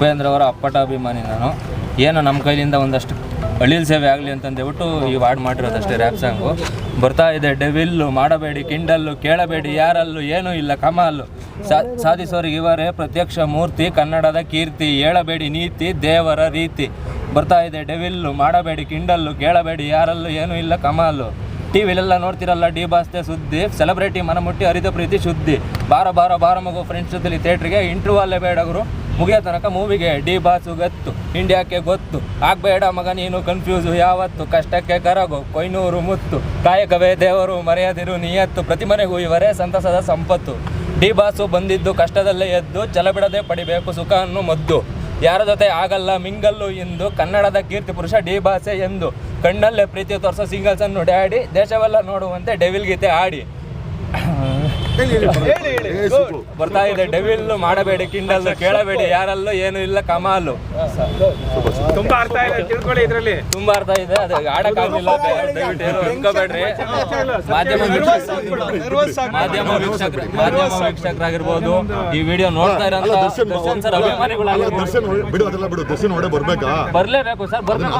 ಉಪೇಂದ್ರ ಅವರ ಅಪ್ಪಟ ಅಭಿಮಾನಿ ನಾನು. ಏನು ನಮ್ಮ ಕೈಲಿಂದ ಒಂದಷ್ಟು ಅಳಿಲ್ ಸೇವೆ ಆಗಲಿ ಅಂತಂದೇಳ್ಬಿಟ್ಟು ಈ ವಾರ್ಡ್ ಮಾಡಿರೋದಷ್ಟೇ ರ್ಯಾಪ್ ಸಾಂಗು ಬರ್ತಾ ಇದೆ, ಡೆವಿಲ್ಲು, ಮಾಡಬೇಡಿ, ಕಿಂಡಲ್ಲು, ಕೇಳಬೇಡಿ, ಯಾರಲ್ಲೂ ಏನೂ ಇಲ್ಲ, ಕಮಾಲು. ಸಾಧಿಸೋರಿಗೆ ಇವರೇ ಪ್ರತ್ಯಕ್ಷ ಮೂರ್ತಿ, ಕನ್ನಡದ ಕೀರ್ತಿ, ಹೇಳಬೇಡಿ ನೀತಿ, ದೇವರ ರೀತಿ. ಬರ್ತಾ ಇದೆ, ಡೆವಿಲ್ಲು, ಮಾಡಬೇಡಿ, ಕಿಂಡಲ್ಲು, ಕೇಳಬೇಡಿ, ಯಾರಲ್ಲೂ ಏನೂ ಇಲ್ಲ, ಕಮಾಲು. ಟಿ ವಿಲೆಲ್ಲ ನೋಡ್ತಿರಲ್ಲ, ಡಿ ಬಾಸ್ತೆ ಸುದ್ದಿ ಸೆಲೆಬ್ರಿಟಿ ಮನಮುಟ್ಟಿ ಹರಿದ ಪ್ರೀತಿ ಶುದ್ಧಿ. ಬಾರ ಬಾರ ಬಾರ ಮಗು ಫ್ರೆಂಡ್ಸ್ ಜೊತೆಲಿ ಥಿಯೇಟ್ರಿಗೆ ಬೇಡ ಬೇಡಗರು ಮುಗಿಯೋ ತನಕ ಮೂವಿಗೆ ಡಿ ಬಾಸು ಗತ್ತು, ಇಂಡಿಯಾಕ್ಕೆ ಗೊತ್ತು. ಆಗಬೇಡ ಮಗ, ನೀನು ಕನ್ಫ್ಯೂಸು ಯಾವತ್ತು? ಕಷ್ಟಕ್ಕೆ ಕರಗು, ಕೊಯ್ನೂರು ಮುತ್ತು. ಕಾಯಕವೇ ದೇವರು, ಮರೆಯದಿರು ನಿಯತ್ತು. ಪ್ರತಿ ಮನೆಗೂ ಇವರೇ ಸಂತಸದ ಸಂಪತ್ತು. ಡಿ ಬಾಸು ಬಂದಿದ್ದು ಕಷ್ಟದಲ್ಲೇ ಎದ್ದು, ಛಲಬಿಡದೆ ಪಡಿಬೇಕು ಸುಖ ಅನ್ನು ಮದ್ದು. ಯಾರ ಜೊತೆ ಆಗಲ್ಲ ಮಿಂಗಲ್ಲು ಎಂದು ಕನ್ನಡದ ಕೀರ್ತಿ ಪುರುಷ ಡಿ ಬಾಸೆ ಎಂದು. ಕಣ್ಣಲ್ಲೇ ಪ್ರೀತಿ ತೋರಿಸೋ ಸಿಂಗಲ್ಸನ್ನು ಡ್ಯಾಡಿ, ದೇಶವೆಲ್ಲ ನೋಡುವಂತೆ ಡೆವಿಲ್ ಗೀತೆ ಆಡಿ. ಬರ್ತಾ ಇದೆ ಡೆವಿಲ್ ಮಾಡಬೇಡಿ ಕಿಂಡಲ್ ಕೇಳಬೇಡಿ ಯಾರಲ್ಲೂ ಏನು ಇಲ್ಲ ಕಮಾಲು. ತುಂಬಾ ಅರ್ಥ ಇದೆ ತಿಳ್ಕೊಳ್ಳಿ ಇದ್ರಲ್ಲಿ. ತುಂಬಾ ಅರ್ಥ ಇದೆ ಅದು ಆಡಕ್ಕಾಗಲಿಲ್ಲ ದಯವಿಟ್ಟು ಏನು ಅನ್ಕೋಬೇಡ್ರಿ ಮಾಧ್ಯಮ ವೀಕ್ಷಕರು ಮಾಧ್ಯಮ ವೀಕ್ಷಕರು ಮಾಧ್ಯಮ ವೀಕ್ಷಕರಾಗಿರ್ಬೋದು. ಈ ವಿಡಿಯೋ ನೋಡ್ತಾ ಇರೋ ದರ್ಶನ್ ಸರ್ ಅಭಿಮಾನಿಗಳಾಗಿರ್ಬೋದು. ಬಿಡು ಅದೆಲ್ಲ ಬಿಡು ದರ್ಶನ್ ಹೊಡೆ ಬರ್ಬೇಕಾ? ಬರ್ಲೇಬೇಕು ಸರ್ ಬರ್ಬೇಕು